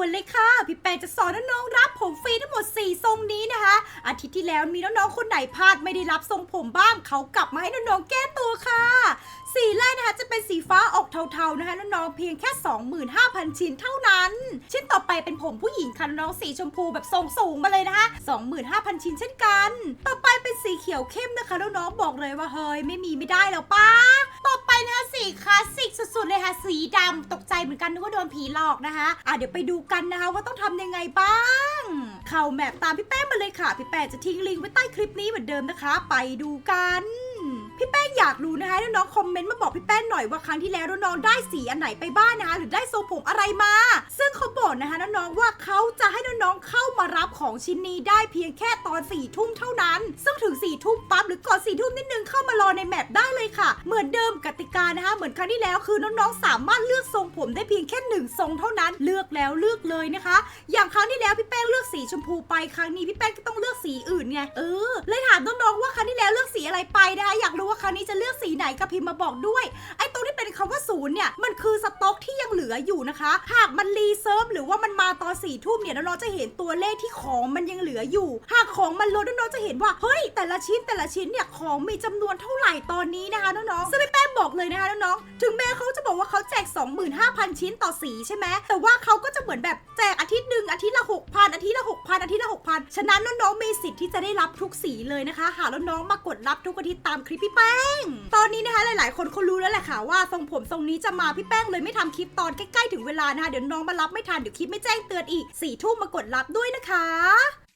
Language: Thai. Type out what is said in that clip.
่วนเลยค่ะ พี่แปงจะสอนน้องๆรับผมฟรีทั้งหมด 4 ทรงนี้นะคะ อาทิตย์ที่แล้วมีน้องๆคนไหนพลาดไม่ได้รับทรงผมบ้าง เขากลับมาให้น้องๆแก้ตัวค่ะสีแรกนะคะจะเป็นสีฟ้าออกเทาๆนะคะน้องๆเพียงแค่ 25,000 ชิ้นเท่านั้น ชิ้นต่อไปเป็นผมผู้หญิงค่ะน้องสีชมพูแบบทรงสูงมาเลยนะคะ 25,000 ชิ้นเช่นกัน ต่อไปเป็นสีเขียวเข้มนะคะน้องๆบอกเลยว่าเฮ้ยไม่มีไม่ได้แล้วป้า คลาสสิกสุดๆเลยค่ะ สีดำตกใจเหมือนกันนึกว่าโดนผีหลอกนะคะอะเดี๋ยวไปดูกันนะคะว่าต้องทำยังไงบ้าง เข้าแมปตามพี่แป้งมาเลยค่ะ พี่แป้งจะทิ้งลิงก์ไว้ใต้คลิปนี้เหมือนเดิมนะคะ ไปดูกัน รู้นะคะน้องๆคอมเมนต์มาบอกพี่แป้งหน่อยว่าครั้งที่แล้วน้องๆได้สีอันไหนไปบ้างนะคะหรือได้ทรงผมอะไรมา ซึ่งเขาบอกนะคะน้องๆว่าเขาจะให้น้องๆเข้ามารับของชิ้นนี้ได้เพียงแค่ตอนสี่ทุ่มเท่านั้น ซึ่งถึงสี่ทุ่มปั๊บหรือก่อนสี่ทุ่มนิดนึงเข้ามารอในแมปได้เลยค่ะ เหมือนเดิมกติกานะคะ เหมือนครั้งที่แล้วคือน้องๆสามารถเลือกทรงผมได้เพียงแค่หนึ่งทรงเท่านั้นเลือกแล้วเลือกเลยนะคะ อย่างครั้งที่แล้วพี่แป้งเลือกสีชมพูไปครั้งนี้พี่แป้งก็ต้องเลือกสีอื่นไงเออเลยถามน้องๆ แล้วเลือกสีอะไรไปนะคะอยากรู้ว่าครั้งนี้จะเลือกสีไหนก็พิมพ์มาบอกด้วย ไอ้ตรงที่เป็นคำว่าศูนย์เนี่ยมันคือสต็อกที่ยังเหลืออยู่นะคะ หากมันรีเซิร์ฟหรือว่ามันมาตอนสี่ทุ่มเนี่ยน้องๆจะเห็นตัวเลขที่ของมันยังเหลืออยู่ หากของมันลดน้องๆจะเห็นว่าเฮ้ย แต่ละชิ้นแต่ละชิ้นเนี่ยของมีจำนวนเท่าไหร่ตอนนี้นะคะน้องๆซึ่งพี่แป้งบอกเลยนะคะน้องๆถึงแม้เขาจะบอกว่าเขาแจก 25,000 ชิ้นต่อสีใช่ไหมแต่ว่าเขาก็จะเหมือนแบบแจก ทิตย์หนึ่งอาทิตย์ละ6,000อาทิตย์ละ6,000อาทิตย์ละ6,000ฉะนั้นน้องๆมีสิทธิ์ที่จะได้รับทุกสีเลยนะคะ หากน้องๆมากดรับทุกอาทิตย์ตามคลิปพี่แป้ง ตอนนี้นะคะหลายๆ คนเขารู้แล้วแหละค่ะว่าทรงผมทรงนี้จะมาพี่แป้งเลยไม่ทำคลิปตอนใกล้ๆถึงเวลานะคะเดี๋ยวน้องมารับไม่ทันเดี๋ยวคลิปไม่แจ้งเตือนอีกสี่ทุ่มมากดรับด้วยนะคะ